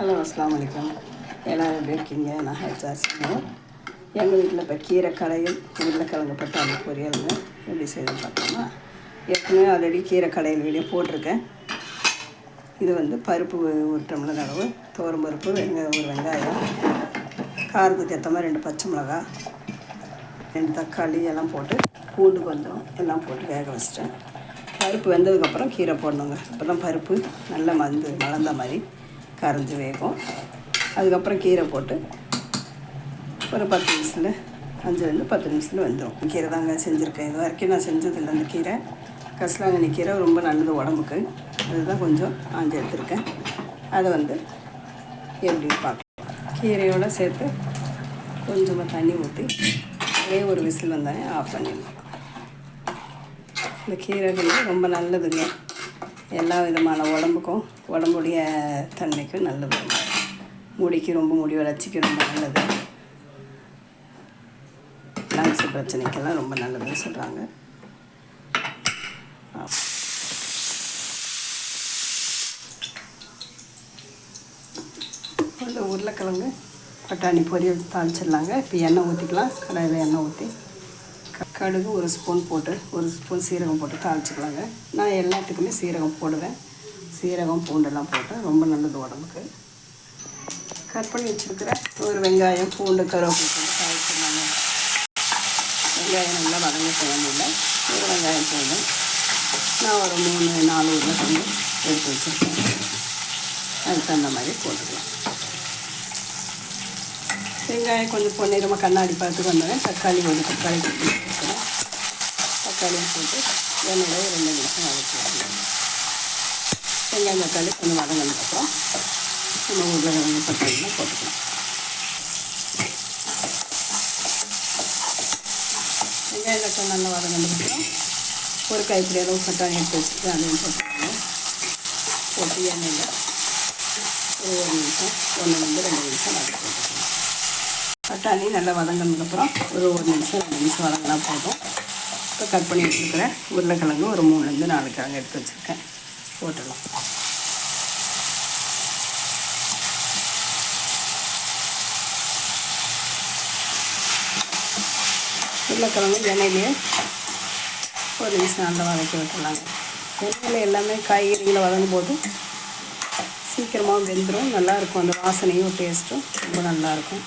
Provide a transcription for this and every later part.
Hello அஸ்லாம் வலைக்கம் எல்லோரும் எப்படி இருக்கீங்க? நான் ஹெச்ஆர் எங்கள் வீட்டில் இப்போ கீரை கடையில் உருளைக்கிழங்கு பட்டாணி பொரியலுங்க. எப்படி செய்து பார்த்தோம்னா ஏற்கனவே ஆல்ரெடி கீரை கடையில் வீடியோ போட்டிருக்கேன். இது வந்து பருப்பு ஒரு டம்ளர் அளவு துவரம் பருப்பு வெங்காயம் ஒரு வெங்காயம் காரத்துக்கு ஏற்ற மாதிரி ரெண்டு பச்சை மிளகா ரெண்டு தக்காளி எல்லாம் போட்டு பூண்டு கொஞ்சம் எல்லாம் போட்டு வேக வச்சிட்டேன். பருப்பு வெந்ததுக்கப்புறம் கீரை போடணுங்க. அப்போ தான் பருப்பு நல்லா மந்து மலர்ந்த மாதிரி. கரைஞ்சி வேகும். அதுக்கப்புறம் கீரை போட்டு ஒரு பத்து நிமிஷத்தில் அஞ்சுலேருந்து பத்து நிமிஷத்தில் வந்துடும் கீரை தாங்க செஞ்சுருக்கேன். இது வரைக்கும் நான் செஞ்சதில்லை அந்த கீரை. கசலாங்கண்ணி கீரை ரொம்ப நல்லது உடம்புக்கு. அதுதான் கொஞ்சம் ஆஞ்சு எடுத்திருக்கேன். அதை வந்து எப்படி பார்க்கலாம். கீரையோடு சேர்த்து கொஞ்சமாக தண்ணி ஊற்றி ஒரே ஒரு விசில் வந்தானே ஆஃப் பண்ணிடலாம். இந்த கீரை ரொம்ப நல்லதுங்க. எல்லா விதமான உடம்புக்கும் உடம்புடைய தன்மைக்கும் நல்லது. முடிக்கு ரொம்ப முடி வளர்ச்சிக்கு ரொம்ப நல்லது. லங்ஸ் பிரச்சனைக்கெல்லாம் ரொம்ப நல்லதுன்னு சொல்கிறாங்க இந்த உருளைக்கிழங்கு பட்டாணி பொரியல் தாளிச்சிடலாங்க. இப்போ எண்ணெய் ஊற்றிக்கலாம் கடையில் எண்ணெய் ஊற்றி கடுகு ஒரு ஸ்பூன் போட்டு ஒரு ஸ்பூன் சீரகம் போட்டு தாளிச்சுக்கலாங்க. நான் எல்லாத்துக்குமே சீரகம் போடுவேன். சீரகம் பூண்டெல்லாம் போட்டு ரொம்ப நல்லது உடம்புக்கு. கட் பண்ணி வச்சுருக்கிற ஒரு வெங்காயம் பூண்டு கருவேப்பிலை போட்டு தாளிச்சிடலாங்க. வெங்காயம் நல்லா வதங்க தேவையில்லை ஒரு வெங்காயம் போதும். நான் ஒரு மூணு நாலு உருளைக்கிழங்கு எடுத்து வச்சுருக்கேன். அதுக்கு தகுந்த மாதிரி போட்டுக்கலாம். வெங்காயம் கொஞ்சம் பொன்னிறமாக கண்ணாடி பார்த்துட்டு வந்தேன் தக்காளி ஒரு தக்காளி தக்காளியும் போட்டு எண்ணெயில் ஒரு ரெண்டு நிமிஷம் வதக்கிடுவோம் வெங்காயம் தக்காளி கொஞ்சம் வதங்கினதுக்கப்புறம் நம்ம உருளைக்கிழங்கு தக்காளிலாம் போட்டுக்கலாம். வெங்காயம் தக்காளி நல்லா வதங்கினதுக்கப்புறம் ஒரு கைப்பிடி அளவு பட்டாணி எடுத்து வச்சுட்டு அதையும் போட்டுக்கணும் போட்டு எண்ணெயில் ஒரு ஒரு நிமிஷம் ஒன்றுலேருந்து ரெண்டு நிமிஷம் வதக்கி போட்டுக்கணும் பட்டாணி நல்லா வதங்கினதுக்கப்புறம் ஒரு ஒரு நிமிஷம் ரெண்டு நிமிஷம் வதங்கினா போதும். இப்போ கட் பண்ணி வச்சுருக்கிறேன் உருளைக்கிழங்கு ஒரு மூணுலேருந்து நாலு கிழங்கு எடுத்து வச்சுருக்கேன். போட்டுடலாம். உருளைக்கிழங்கு எண்ணெயிலேயே ஒரு நிமிஷம் நல்லா வதக்கி விட்டுடலாங்க. எண்ணெயில் எல்லாமே காய்கறிகளை வதங்கும் போது சீக்கிரமாக வெந்துடும் நல்லாயிருக்கும் அந்த வாசனையும் டேஸ்ட்டும் ரொம்ப நல்லாயிருக்கும்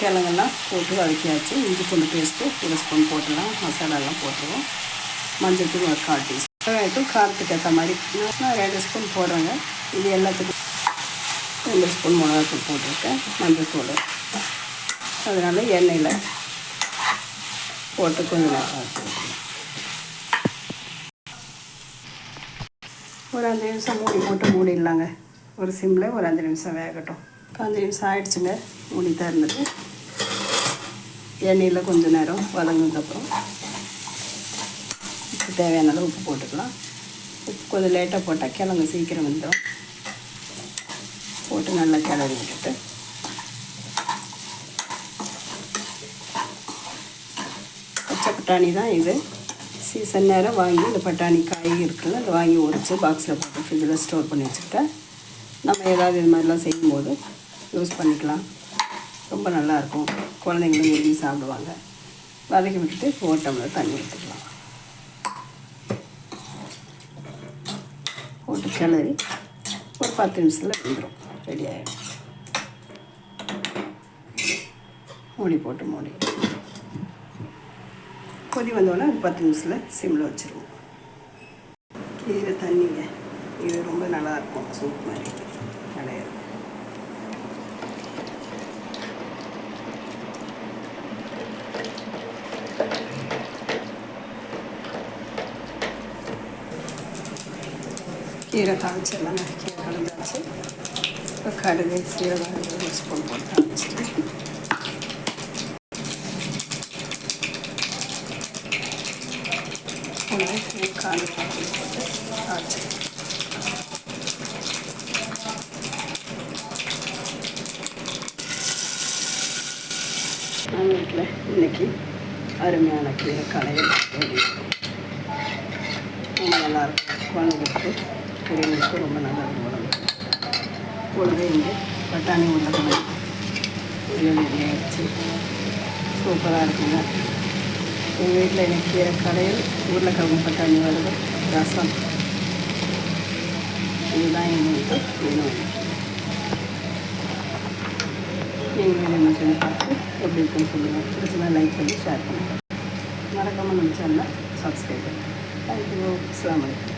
கிழங்கெல்லாம் போட்டு வதக்கியாச்சு. இஞ்சி பூண்டு பேஸ்ட்டு ஒரு ஸ்பூன் போட்டுடலாம். மசாலாலாம் போட்டுருவோம். மஞ்சள் தூள் ஒரு கால் டீஸ்பூன் காரத்துக்கு ஏற்ற மாதிரி. நான் ரெண்டு ஸ்பூன் போடுறேங்க. இது எல்லாத்துக்கும் ரெண்டு ஸ்பூன் மிளகாத்தூள் போட்டிருக்கேன். மஞ்சள் தூள். அதனால் எண்ணெயில் போட்டு கொஞ்சம் நேரம் ஒரு அஞ்சு நிமிஷம் மூடி போட்டு மூடிடலாங்க. ஒரு சிம்மில் ஒரு அஞ்சு நிமிஷம் வேகட்டும். பதினஞ்சு நிமிஷம் ஆகிடுச்சுங்க மூடி திறந்துட்டு எண்ணெயில் கொஞ்சம் நேரம் வதங்கினதுக்கப்புறம் உப்பு தேவையான அளவு உப்பு போட்டுக்கலாம். உப்பு கொஞ்சம் லேட்டாக போட்டால் கிழங்கு சீக்கிரம் வந்துடும் போட்டு நல்லா கிளறி விட்டுட்டு பச்சை பட்டாணி தான் இது. சீசன் நேரம் வாங்கி இந்த பட்டாணி காய் இருக்குல்ல அதை வாங்கி உரித்து பாக்ஸில் போட்டு ஃப்ரிட்ஜில் ஸ்டோர் பண்ணி வச்சுக்கிட்டேன் நம்ம ஏதாவது இது மாதிரிலாம் செய்யும்போது யூஸ் பண்ணிக்கலாம். ரொம்ப நல்லாயிருக்கும். குழந்தைங்களும் விரும்பி சாப்பிடுவாங்க. வதக்கி விட்டுட்டு ஒரு டம்ளர் தண்ணி எடுத்துக்கலாம். போட்டு கிளறி ஒரு பத்து நிமிஷத்தில் வெந்துடும் ரெடி ஆகிடும் மூடி போட்டு மூடி. கொதி வந்தோடனே ஒரு பத்து நிமிஷத்தில் சிம்மில் வச்சுருவோம். கீரை தண்ணிங்க. இது ரொம்ப நல்லாயிருக்கும். சூப் மாதிரி. கிடையாது கீரை தாளிச்சு தாளிச்சிடலாங்க கீரை கலந்தாச்சு இப்போ கடுகு சீரகம் ஒரு ஸ்பூன் போட்டு தாளிச்சிட்டு காலி போட்டு தாளிச்சு நம்ம வீட்டில் இன்னைக்கு அருமையான கீரை களையல் நல்லாயிருக்கும் குழந்தைங்களுக்கு பெரியவங்களுக்கு ரொம்ப நல்லா இருக்கும் உடம்புக்கு. கூடவே இங்கே பட்டாணி உருளைக்கிழங்கு பொரியல் ரெடி ஆகிடுச்சு சூப்பராக இருக்குங்க. எங்கள் வீட்டில் எனக்கு கீரை கடையில் உருளைக்கிழங்கு பட்டாணி வருது ரசம். இதுதான் எங்களுக்கு வேணும். நீங்கள் என்ன செஞ்சு பார்த்து எப்படி இருக்குன்னு சொல்லுங்கள் பிடிச்சதா லைக் பண்ணி ஷேர் பண்ணுங்கள் மறக்காமல் நம்ம சேனலை சப்ஸ்கிரைப் பண்ணுங்கள் தேங்க்யூ அஸ்லாம் வலைக்கம்